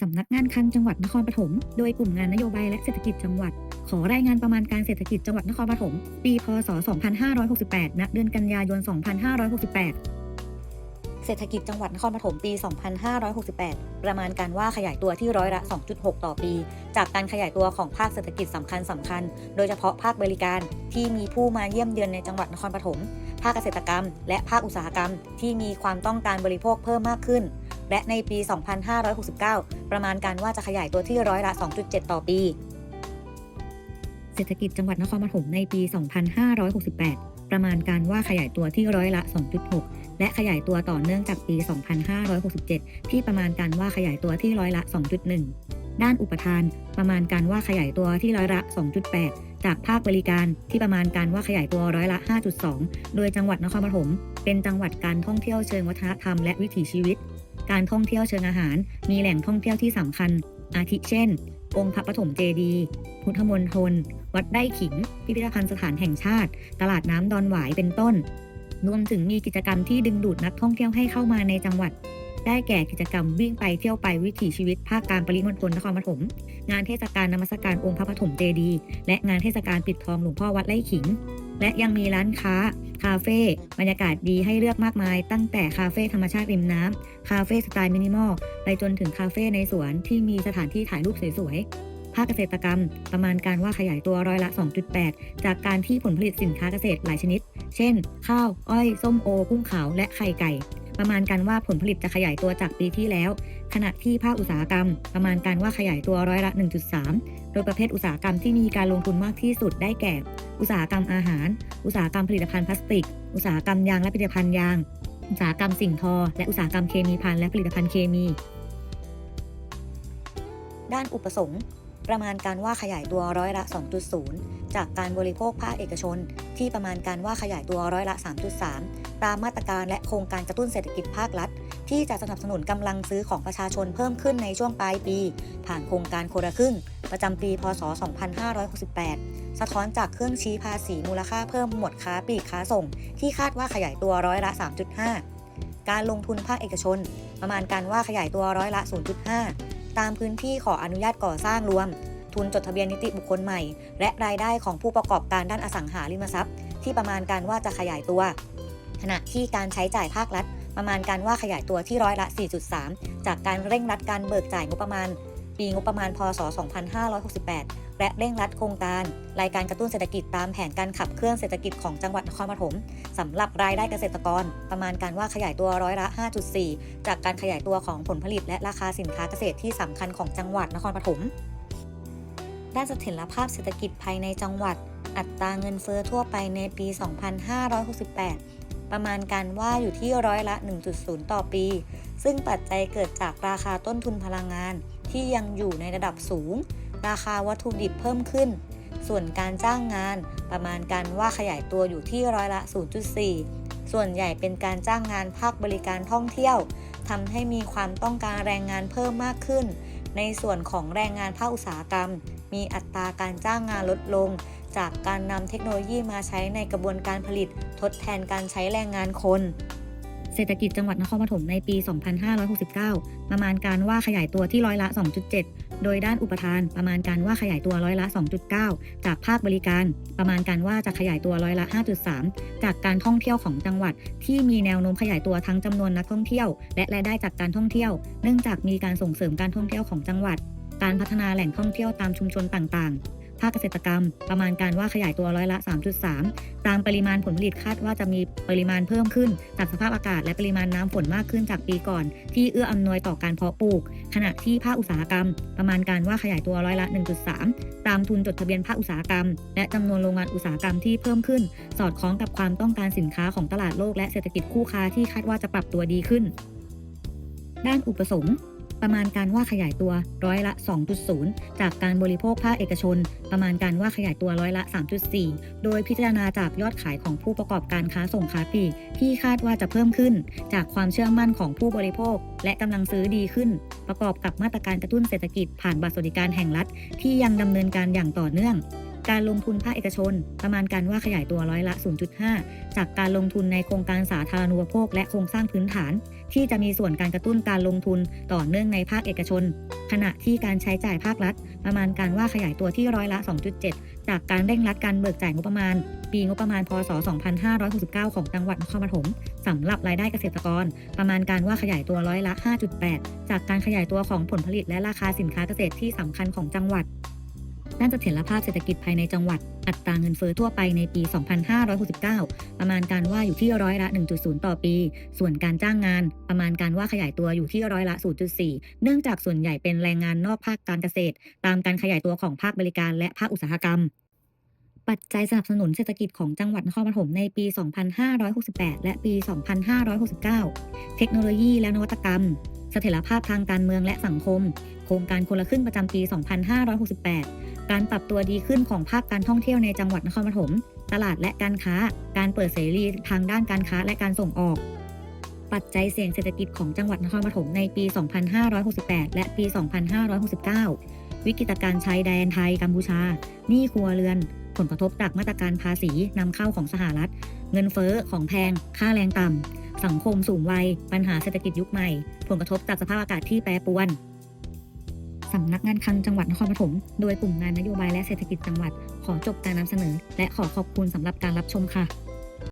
สำนักงานคลังจังหวัดนครปฐม โดยกลุ่มงานนโยบายและเศรษฐกิจจังหวัด ขอรายงานประมาณการเศรษฐกิจจังหวัดนครปฐม ปี พศ 2568 ณ เดือนกันยายน 2568 เศรษฐกิจจังหวัดนครปฐมปี 2568 ประมาณการว่าขยายตัวที่ร้อยละ 2.6 ต่อปี จากการขยายตัวของภาคเศรษฐกิจสำคัญสำคัญ โดยเฉพาะภาคบริการที่มีผู้มาเยี่ยมเยือนในจังหวัดนครปฐม ภาคเกษตรกรรม และภาคอุตสาหกรรม ที่มีความต้องการบริโภคเพิ่มมากขึ้น และในปี 2569 ประมาณการว่าจะขยายตัวที่ร้อยละ 2.7 ต่อปี เศรษฐกิจจังหวัดนครปฐมในปี 2568 ประมาณการว่าขยายตัวที่ร้อยละ 2.6 และขยายตัวต่อเนื่องจากปี 2567 ที่ประมาณการว่าขยายตัวที่ร้อยละ 2.1 ด้านอุปทาน ประมาณการว่าขยายตัวที่ร้อยละ 2.8 จากภาคบริการที่ประมาณการว่าขยายตัวร้อยละ 5.2 โดยจังหวัดนครปฐมเป็นจังหวัดการท่องเที่ยวเชิงวัฒนธรรมและวิถีชีวิต การท่องเที่ยวเชิงอาหาร มีแหล่งท่องเที่ยวที่สำคัญ อาทิเช่น องค์พระปฐมเจดีย์พุทธมณฑลวัดไร่ขิง พิพิธภัณฑ์สถานแห่งชาติ ตลาดน้ำดอนหวายเป็นต้น รวมถึงมีกิจกรรมที่ดึงดูดนักท่องเที่ยวให้เข้ามาในจังหวัด ได้แก่กิจกรรมวิ่งไปเที่ยวไปวิถีชีวิตภาคกลางปริมณฑลนครปฐม งานเทศกาลนมัสการองค์พระปฐมเจดีย์และงานเทศกาลปิดทองหลวงพ่อวัดไร่ขิง และยังมีร้านค้า คาเฟ่บรรยากาศดีให้เลือกมากมาย ตั้งแต่คาเฟ่ธรรมชาติริมน้ำคาเฟ่สไตล์มินิมอลไปจนถึงคาเฟ่ในสวนที่มีสถานที่ถ่ายรูปสวยๆ ภาคเกษตรกรรม ประมาณการว่าขยายตัวร้อยละ 2.8 จากการที่ผลผลิตสินค้าเกษตรหลายชนิด เช่น ข้าว อ้อย ส้มโอ กุ้งขาว และไข่ไก่ ประมาณการว่าผลผลิตจะขยายตัวจากปีที่แล้ว ขณะที่ภาคอุตสาหกรรม ประมาณการว่าขยายตัวร้อยละ 1.3 โดยประเภทอุตสาหกรรมที่มีการลงทุนมากที่สุดได้แก่ อุตสาหกรรมอาหาร อุตสาหกรรมผลิตภัณฑ์พลาสติก อุตสาหกรรมยางและผลิตภัณฑ์ยาง อุตสาหกรรมสิ่งทอ และอุตสาหกรรมเคมีภัณฑ์และผลิตภัณฑ์เคมี ด้านอุปสงค์ ประมาณการว่าขยายตัวร้อยละ 2.0 จากการบริโภคภาคเอกชน ที่ประมาณการว่าขยายตัวร้อยละ 3.3 ตามมาตรการและโครงการกระตุ้นเศรษฐกิจภาครัฐ ที่จะสนับสนุนกำลังซื้อของประชาชนเพิ่มขึ้นในช่วงปลายปี ผ่านโครงการโคนละครึ่ง ประจำปี พศ 2568 สะท้อนจากเครื่องชี้ภาษีมูลค่าเพิ่มหมวดค้าปลีกค้าส่ง ที่คาดว่าขยายตัวร้อยละ 3.5 การลงทุนภาคเอกชน ประมาณการว่าขยายตัวร้อยละ 0.5 ตามพื้นที่ขออนุญาตก่อสร้างรวม ทุนจดทะเบียนนิติบุคคลใหม่ และรายได้ของผู้ประกอบการด้านอสังหาริมทรัพย์ ที่ประมาณการว่าจะขยายตัว ขณะที่การใช้จ่ายภาครัฐ ประมาณการว่าขยายตัวที่ร้อยละ 4.3 จากการเร่งรัดการเบิกจ่ายงบประมาณ ปีงบประมาณพศ 2568 และเร่งรัดโครงการ รายการกระตุ้นเศรษฐกิจตามแผนการขับเคลื่อนเศรษฐกิจของจังหวัดนครปฐมสำหรับรายได้เกษตรกร ประมาณการว่าขยายตัวร้อยละ 5.4 จากการขยายตัวของผลผลิตและราคาสินค้าเกษตรที่สำคัญของจังหวัดนครปฐมด้านเสถียรภาพเศรษฐกิจภายในจังหวัด อัตราเงินเฟ้อทั่วไปในปี 2568 ประมาณการว่าอยู่ที่ร้อยละ 1.0 ต่อปี ซึ่งปัจจัยเกิดจากราคาต้นทุนพลังงานที่ยังอยู่ในระดับสูง ราคาวัตถุดิบเพิ่มขึ้น ส่วนการจ้างงานประมาณการว่าขยายตัวอยู่ที่ร้อยละ 0.4 ส่วนใหญ่เป็นการจ้างงานภาคบริการท่องเที่ยวทำให้มีความต้องการแรงงานเพิ่มมากขึ้น ในส่วนของแรงงานภาคอุตสาหกรรม มีอัตราการจ้างงานลดลง จากการนำเทคโนโลยีมาใช้ในกระบวนการผลิตทดแทนการใช้แรงงานคน เศรษฐกิจจังหวัดนครปฐมในปี 2569 ประมาณการว่าขยายตัวที่ร้อยละ 2.7 โดยด้านอุปทานประมาณการว่าขยายตัวร้อยละ 2.9 จากภาคบริการ ประมาณการว่าจะขยายตัวร้อยละ 5.3 จากการท่องเที่ยวของจังหวัด ที่มีแนวโน้มขยายตัวทั้งจำนวนนักท่องเที่ยว และรายได้จากการท่องเที่ยว เนื่องจากมีการส่งเสริมการท่องเที่ยวของจังหวัด การพัฒนาแหล่งท่องเที่ยวตามชุมชนต่างๆ ภาคเกษตรกรรม ประมาณการว่าขยายตัวร้อยละ 3.3 ตามปริมาณผลผลิตคาดว่าจะมีปริมาณเพิ่มขึ้นจากสภาพอากาศและปริมาณน้ำฝนมากขึ้นจากปีก่อน ที่เอื้ออำนวยต่อการเพาะปลูก ขณะที่ภาคอุตสาหกรรม ประมาณการว่าขยายตัวร้อยละ 1.3 ตามทุนจดทะเบียนภาคอุตสาหกรรม และจำนวนโรงงานอุตสาหกรรมที่เพิ่มขึ้น สอดคล้องกับความต้องการสินค้าของตลาดโลกและเศรษฐกิจคู่ค้าที่คาดว่าจะปรับตัวดีขึ้น ด้านอุปสงค์ ประมาณการว่าขยายตัวร้อยละ 2.0 จากการบริโภคภาคเอกชน ประมาณการว่าขยายตัวร้อยละ 3.4 โดยพิจารณาจากยอดขายของผู้ประกอบการค้าส่งค้าปลีกที่คาดว่าจะเพิ่มขึ้น จากความเชื่อมั่นของผู้บริโภค และกำลังซื้อดีขึ้น ประกอบกับมาตรการกระตุ้นเศรษฐกิจผ่านบัตรสวัสดิการแห่งรัฐ ที่ยังดำเนินการอย่างต่อเนื่อง การลงทุนภาคเอกชน ประมาณการว่าขยายตัวร้อยละ 0.5 จากการลงทุนในโครงการสาธารณูปโภคและโครงสร้างพื้นฐาน ที่จะมีส่วนการกระตุ้นการลงทุนต่อเนื่องในภาคเอกชน ขณะที่การใช้จ่ายภาครัฐ ประมาณการว่าขยายตัวที่ร้อยละ 2.7 จากการเร่งรัดการเบิกจ่ายงบประมาณ ปีงบประมาณพศ 2569 ของจังหวัดนครปฐมสำหรับรายได้เกษตรกร ประมาณการว่าขยายตัวร้อยละ 5.8 จากการขยายตัวของผลผลิตและราคาสินค้าเกษตรที่สำคัญของจังหวัด ด้านเสถียรภาพเศรษฐกิจภายในจังหวัด อัตราเงินเฟ้อทั่วไปในปี 2569 ประมาณการว่าอยู่ที่ร้อยละ 1.0 ต่อปี ส่วนการจ้างงาน ประมาณการว่าขยายตัวอยู่ที่ร้อยละ 0.4 เนื่องจากส่วนใหญ่เป็นแรงงานนอกภาคการเกษตร ตามการขยายตัวของภาคบริการและภาคอุตสาหกรรมปัจจัยสนับสนุนเศรษฐกิจของจังหวัดนครปฐมในปี 2568 และปี 2569 เทคโนโลยีและนวัตกรรม เสถียรภาพทางการเมืองและสังคม โครงการคนละครึ่งประจำปี 2568 การปรับตัวดีขึ้นของภาคการท่องเที่ยวในจังหวัดนครปฐม ตลาดและการค้า การเปิดเสรีทางด้านการค้าและการส่งออก ปัจจัยเสี่ยงเศรษฐกิจของจังหวัดนครปฐมในปี 2568 และปี 2569 วิกฤตการ์ชายแดนไทยกัมพูชา หนี้ครัวเรือน ผลกระทบจากมาตรการภาษีนำเข้าของสหรัฐ เงินเฟ้อของแพง ค่าแรงต่ำสังคมสูงวัย ปัญหาเศรษฐกิจยุคใหม่ ผลกระทบจากสภาพอากาศที่แปรปรวน สำนักงานคลังจังหวัดนครปฐมโดยกลุ่มงานนโยบายและเศรษฐกิจจังหวัด ขอจบการนำเสนอ และขอขอบคุณสำหรับการรับชมค่ะ